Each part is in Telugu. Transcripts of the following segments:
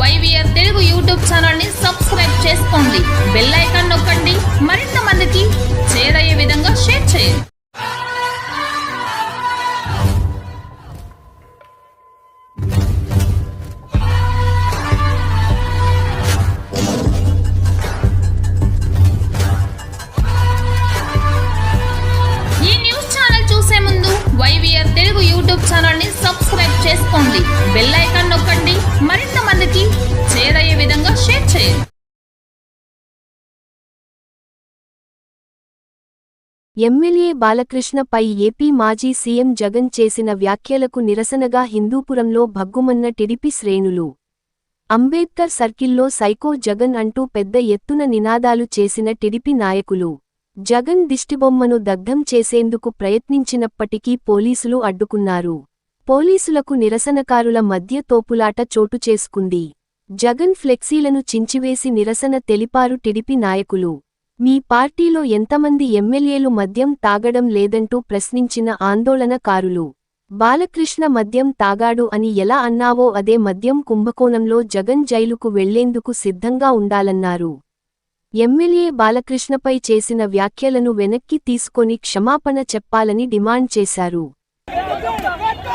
వైవిఆర్ తెలుగు యూట్యూబ్ ఛానల్ని సబ్స్క్రైబ్ చేసుకోండి. బెల్ ఐకాన్ నొక్కండి. మరింత మందికి చేరయ్యే విధంగా షేర్ చేయండి. ఛానల్ని సబ్స్క్రైబ్ చేసుకోండి. బెల్ ఐకాన్ నొక్కండి. మరింత మందికి చేరయ్యే విధంగా షేర్ చేయండి. ఎమ్మెల్యే బాలకృష్ణపై ఏపీ మాజీ సీఎం జగన్ చేసిన వ్యాఖ్యలకు నిరసనగా హిందూపురంలో భగ్గుమన్న టిడిపి శ్రేణులు. అంబేద్కర్ సర్కిల్లో సైకో జగన్ అంటూ పెద్ద ఎత్తున నినాదాలు చేసిన టిడిపి నాయకులు. జగన్ దిష్టిబొమ్మను దగ్ధం చేసేందుకు ప్రయత్నించినప్పటికీ పోలీసులు అడ్డుకున్నారు. పోలీసులకు నిరసనకారుల మధ్య తోపులాట చోటు చేసుకుంది. జగన్ ఫ్లెక్సీలను చించివేసి నిరసన తెలిపారు టిడిపి నాయకులు. మీ పార్టీలో ఎంతమంది ఎమ్మెల్యేలు మద్యం తాగడం లేదంటూ ప్రశ్నించిన ఆందోళనకారులు. బాలకృష్ణ మద్యం తాగాడు అని ఎలా అన్నావో అదే మద్యం కుంభకోణంలో జగన్ జైలుకు వెళ్ళేందుకు సిద్ధంగా ఉండాలన్నారు. ఎమ్మెల్యే బాలకృష్ణపై చేసిన వ్యాఖ్యలను వెనక్కి తీసుకొని క్షమాపణ చెప్పాలని డిమాండ్ చేశారు.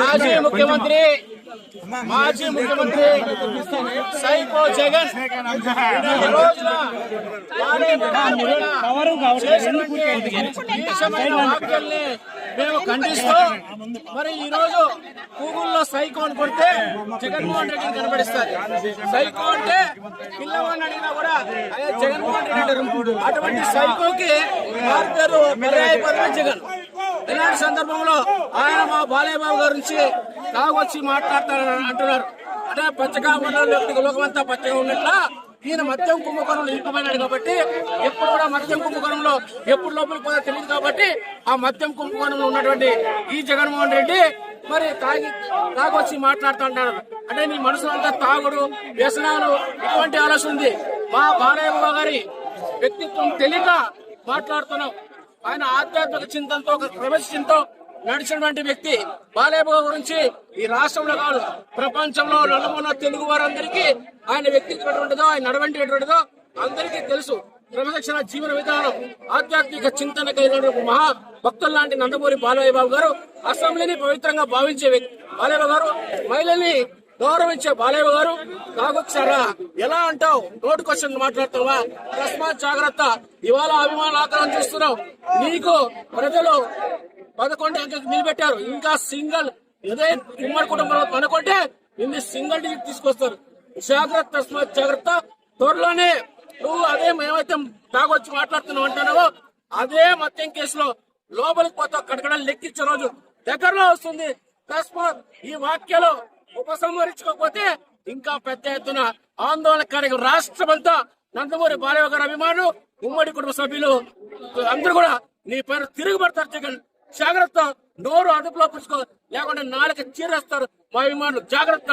మాజీ ముఖ్యమంత్రి మాజీ ముఖ్యమంత్రి సైకో జగన్. చేసినటువంటి ఖండిస్తూ మరి ఈ రోజు గూగుల్లో సైకో అని కొడితే జగన్మోహన్ రెడ్డిని కనబడిస్తారు. సైకో అంటే పిల్లవాడిని అడిగినా కూడా అదే జగన్మోహన్ రెడ్డి అంటారు. అటువంటి సైకోకి వారి పేరు పర్యాయపదమే జగన్. ఇలాంటి సందర్భంలో ఆయన మా బాలయ్యబాబు గారి నుంచి తాగొచ్చి మాట్లాడతారని అంటున్నారు. అంటే పచ్చగా ఉన్న లోకమంతా పచ్చగా ఉన్నట్లు ఈయన మద్యం కుంభకోణంలో ఇరుక్కుపోయినాడు కాబట్టి ఎప్పుడు కూడా మద్యం కుంభకోణంలో ఎప్పుడు లోపలికి పోతే తెలియదు కాబట్టి ఆ మద్యం కుంభకోణంలో ఉన్నటువంటి ఈ జగన్మోహన్ రెడ్డి మరి తాగి తాగొచ్చి మాట్లాడుతుంటాడు అంటే నీ మనసులో అంతా తాగుడు వ్యసనాలు ఇటువంటి ఆలోచన ఉంది. మా బాలయ్య గారి వ్యక్తిత్వం తెలియక మాట్లాడుతున్నాం. ఆయన ఆధ్యాత్మిక చింతనతో ఒక ప్రవేశ నడిచినటువంటి వ్యక్తి బాలేబాబు గురించి ఈ రాష్ట్రంలో కాదు ప్రపంచంలో నలుమూల తెలుగు వారందరికీ ఆయన వ్యక్తిత్వం ఎటువంటిదో ఆయన నడవంటి ఎటువంటిదో అందరికీ తెలుసు. క్రమశిక్షణ జీవన విధానం ఆధ్యాత్మిక చింతన కలిగిన మహా భక్తులు లాంటి నందమూరి బాలయ్య బాబు గారు అసెంబ్లీని పవిత్రంగా భావించే వ్యక్తి బాలయ్య గారు మహిళల్ని గౌరవించే బాలయ్య గారు. తాగొచ్చారా ఎలా అంటావు? నోటు క్వశ్చన్ మాట్లాడతావా? తస్మాత్ జాగ్రత్త. ఇవాళ అభిమానులు ఆకారం చూస్తున్నావు నీకు ప్రజలు పదకొండు అంకెలు నిలబెట్టారు. ఇంకా సింగిల్ ఇదే ఉమ్మడి కుటుంబంలో అనుకుంటే ఇన్ని సింగిల్ డిజిట్ తీసుకొస్తారు. జాగ్రత్త జాగ్రత్త. త్వరలోనే నువ్వు అదే మేమైతే తాగొచ్చి మాట్లాడుతున్నావు అంటున్నావో. అదే మత్యం కేసులో లోపలికి పోతా కడకడ లెక్కించే రోజు దగ్గరలో వస్తుంది. తస్మాత్ ఈ వాక్యలో ఉపసంహరించుకోకపోతే ఇంకా పెద్ద ఎత్తున ఆందోళన కార్యక్రమం రాష్ట్రమంతా నందమూరి బాలయ్య గారి అభిమానులు ఉమ్మడి కుటుంబ సభ్యులు అందరూ కూడా నీ పేరు తిరుగుబడతారు జగన్. జాగ్రత్త నోరు అదుపులో పుచ్చుకో లేకుంటే నాలుగు చీరేస్తారు. మా అభిమానులు జాగ్రత్త.